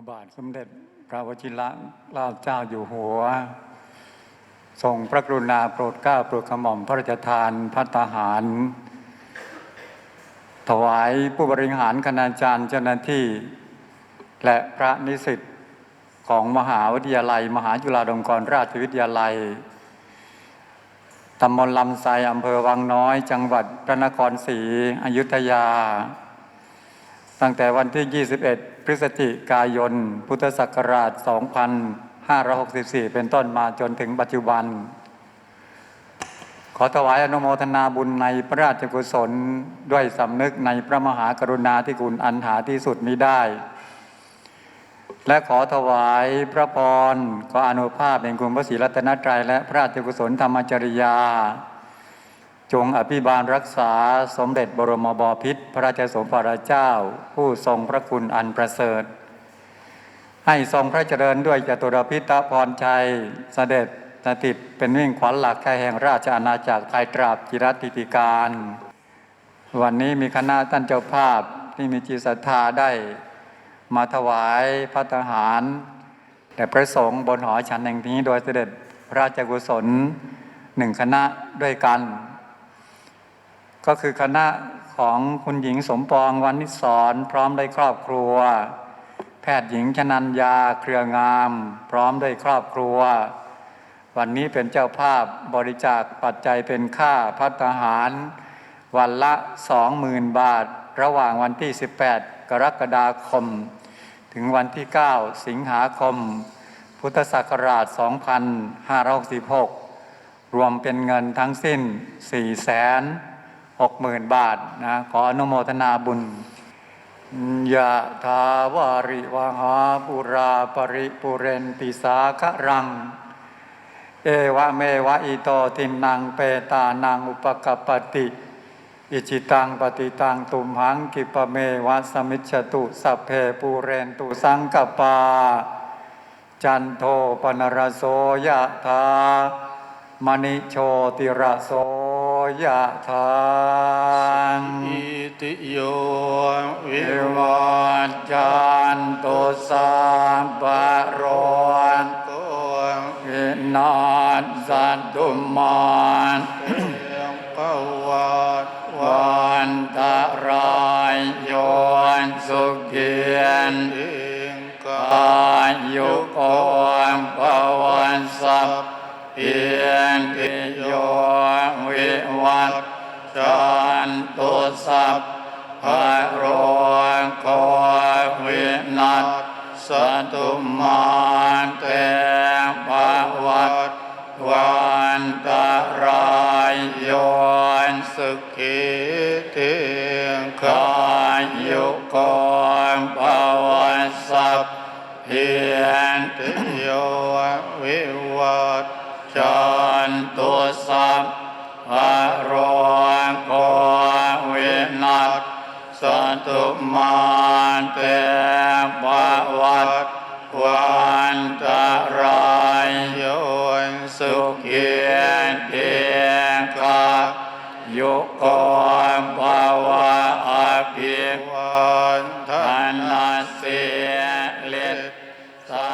ระบาทสมเด็จพระวชิระเกล้าเจ้าอยู่หัว ทรงพระกรุณาโปรดเกล้าโปรดกระหม่อมพระราชทานพัฒหาร ถวายผู้บริหารคณาจารย์เจ้าหน้าที่ และพระนิสิตของมหาวิทยาลัย มหาจุฬาลงกรณราชวิทยาลัยตำบลลำไทรอำเภอวังน้อย จังหวัดพระนครศรีอยุธยา ตั้งแต่วันที่ 21 พฤศจิกายน พุทธศักราช 2564 เป็นต้นมาจนถึงปัจจุบัน ขอถวายอนุโมทนาบุญในพระราชกุศลด้วยสำนึกในพระมหากรุณาธิคุณอันหาที่สุดมิได้ และขอถวายพระพรขออนุภาพแห่งคุณพระศรีรัตนตรัยและพระราชกุศลธรรมจริยา จงอภิบาลรักษาสมเด็จบรมบพิตรพระราชสมภารเจ้า ผู้ทรงพระคุณอันประเสริฐ ให้ทรงพระเจริญด้วยจตุรพิตรพรชัยเสด็จสถิตเป็นวิ่งขวัญหลักแก่แห่งราชอาณาจักรไทยตราบจิรติติการ วันนี้มีคณะท่านเจ้าภาพที่มีจิตศรัทธาได้มาถวายพระทหารแต่พระสงฆ์บนหอฉันแห่งนี้โดยเสด็จพระราชกุศลหนึ่งคณะด้วยกัน ก็คือคณะของคุณหญิงสมปองวันนิสรพร้อมด้วยครอบครัว แพทย์หญิงชนัญญาเครืองาม พร้อมด้วยครอบครัว วันนี้เป็นเจ้าภาพบริจาคปัจจัยเป็นค่าพัฒหาร วันละ20,000บาท ระหว่างวันที่ 18 กรกฎาคม ถึงวันที่ 9 สิงหาคม พุทธศักราช 2566 รวมเป็นเงินทั้งสิ้น4 6 0 0 0 0บาทนะขออนุโมทนาบุญยะทาวาริวหาปุราปริปุเรนติสาครัง เอวะเมวะอิโตทินังเปตานังอุปกปปติ อิจิตังปฏิตังตุมหังกิปะเมวะสมิจฉตุสัพเพปูเรนตุสังกปา จันโทปนรโสยะธามณิโชติระโส ยะธาอิติโยวิวิวัวัจจันตุสัพพะโรตโกวินาสัตตุมานเตียงปวัตวันตรายโยนสุขียนกายุโกมภวันสัพเพียน นัสสตุมาเตภวัตวันตรายโยนสุขิติงกายุโกมภวันสัพเพียนติโยวิวัตจันตุสัพพะโรโควินัสสตุมาเต ปวัตวันตรายโยนสุขีเตียกายุโกภาวะอาภิวันทานาเสลิตสา